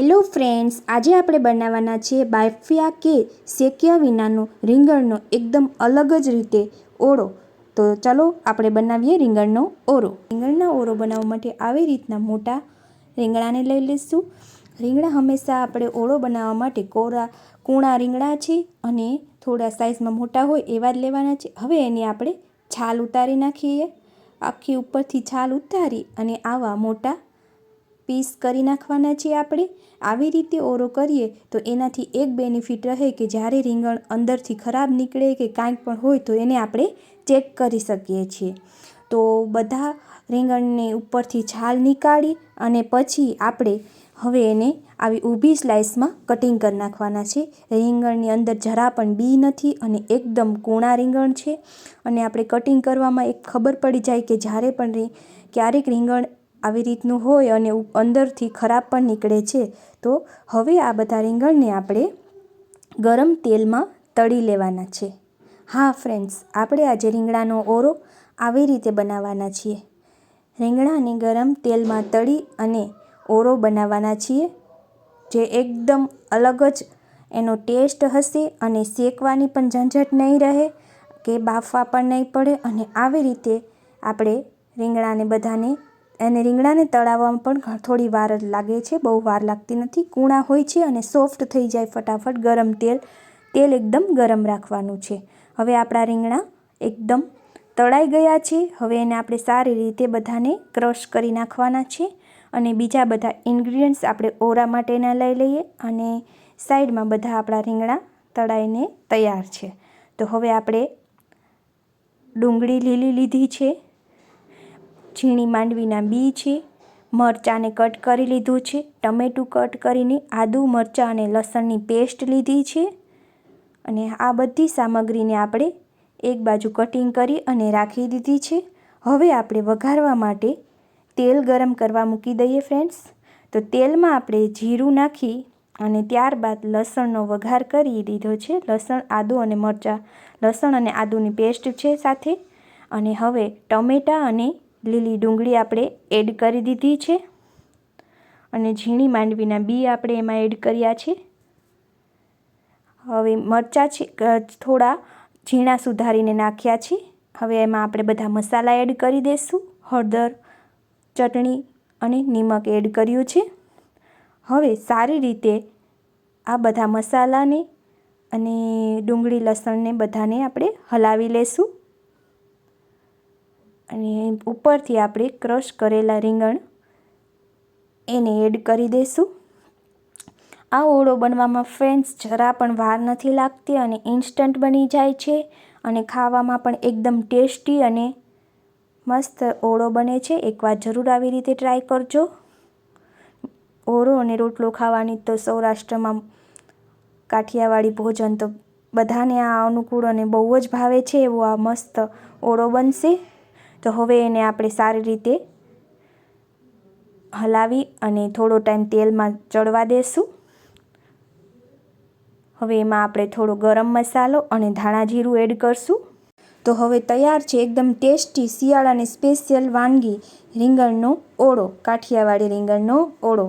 Hello friends આજે આપણે બનાવવાના છે બાફિયા કે શેક્યા વિનાનો રીંગણનો એકદમ અલગ જ રીતે ઓળો. તો ચલો આપણે બનાવીએ રીંગણનો ઓરો રીંગણના ઓરો બનાવવા માટે આવી રીતના મોટા રીંગણાને લઈ લઈશું. રીંગણા હંમેશા આપણે ઓળો બનાવવા માટે કોરા, કૂણા રીંગણા છે અને થોડા સાઇઝમાં મોટા હોય એવા જ લેવાના છે. હવે એની આપણે છાલ ઉતારી નાખીએ. આખી ઉપરથી છાલ ઉતારી અને આવા મોટા પીસ કરી નાખવાના છીએ આપણે. આવી રીતે ઓરો કરીએ તો એનાથી એક બેનિફિટ રહે કે જ્યારે રીંગણ અંદરથી ખરાબ નીકળે કે કાંઈક પણ હોય તો એને આપણે ચેક કરી શકીએ છીએ. તો બધા રીંગણને ઉપરથી છાલ નીકાળી અને પછી આપણે હવે એને આવી ઊભી સ્લાઇસમાં કટિંગ કરી નાખવાના છે. રીંગણની અંદર જરા પણ બી નથી અને એકદમ કૂણા રીંગણ છે. અને આપણે કટિંગ કરવામાં એક ખબર પડી જાય કે જ્યારે પણ ક્યારેક રીંગણ આવી રીતનું હોય અને અંદરથી ખરાબ પણ નીકળે છે, તો હવે આ બધા રીંગણને આપણે ગરમ તેલમાં તળી લેવાના છે. હા ફ્રેન્ડ્સ આપણે આજે રીંગણાનો ઓરો આવી રીતે બનાવવાના છીએ. રીંગણાને ગરમ તેલમાં તળી અને ઓરો બનાવવાના છીએ, જે એકદમ અલગ જ એનો ટેસ્ટ હશે અને શેકવાની પણ ઝંઝટ નહીં રહે કે બાફવા પણ નહીં પડે અને આવી રીતે આપણે રીંગણાને બધાને અને રીંગણાને તળાવવામાં પણ થોડી વાર જ લાગે છે. બહુ વાર લાગતી નથી. કૂણા હોય છે અને સોફ્ટ થઈ જાય ફટાફટ. ગરમ તેલ તેલ એકદમ ગરમ રાખવાનું છે. હવે આપણા રીંગણા એકદમ તળાઈ ગયા છે. હવે એને આપણે સારી રીતે બધાને ક્રશ કરી નાખવાના છે અને બીજા બધા ઇન્ગ્રીડિયન્ટ્સ આપણે ઓરા માટેના લઈ લઈએ અને સાઈડમાં બધા આપણા રીંગણા તળાઈને તૈયાર છે. તો હવે આપણે ડુંગળી લીલી લીધી છે. ઝીણી માંડવીના બી છે, મરચાંને કટ કરી લીધું છે, ટમેટું કટ કરીને આદું, મરચાં અને લસણની પેસ્ટ લીધી છે અને આ બધી સામગ્રીને આપણે એક બાજુ કટિંગ કરી અને રાખી દીધી છે. હવે આપણે વઘારવા માટે તેલ ગરમ કરવા મૂકી દઈએ ફ્રેન્ડ્સ. તો તેલમાં આપણે જીરું નાખી અને ત્યારબાદ લસણનો વઘાર કરી દીધો છે. લસણ, આદું અને મરચાં. લસણ અને આદુની પેસ્ટ છે સાથે. અને હવે ટમેટાં અને લીલી ડુંગળી આપણે એડ કરી દીધી છે. અને ઝીણી માંડવીના બી આપણે એમાં એડ કર્યા છે. હવે મરચાં છે થોડા ઝીણા સુધારીને નાખ્યા છે. હવે એમાં આપણે બધા મસાલા એડ કરી દઈશું હળદર, ચટણી અને નિમક એડ કર્યું છે. હવે સારી રીતે આ બધા મસાલાને અને ડુંગળી લસણને બધાને આપણે હલાવી લેશું. અને ઉપરથી આપણે ક્રશ કરેલા રીંગણ એને એડ કરી દઈશું આ ઓળો બનવામાં ફ્રેન્ડ્સ જરા પણ વાર નથી લાગતી અને ઇન્સ્ટન્ટ બની જાય છે અને ખાવામાં પણ એકદમ ટેસ્ટી અને મસ્ત ઓળો બને છે. એકવાર જરૂર આવી રીતે ટ્રાય કરજો. ઓળો અને રોટલો ખાવાની તો સૌરાષ્ટ્રમાં કાઠિયાવાડી ભોજન તો બધાને આ અનુકૂળ અને બહુ જ ભાવે છે. એવો આ મસ્ત ઓળો બનશે. તો હવે એને આપણે સારી રીતે હલાવી અને થોડો ટાઈમ તેલમાં ચડવા દેશું. હવે એમાં આપણે થોડો ગરમ મસાલો અને ધાણા જીરું એડ કરશું. તો હવે તૈયાર છે એકદમ ટેસ્ટી શિયાળાની સ્પેશિયલ વાનગી રીંગણનો ઓળો, કાઠિયાવાડી રીંગણનો ઓળો.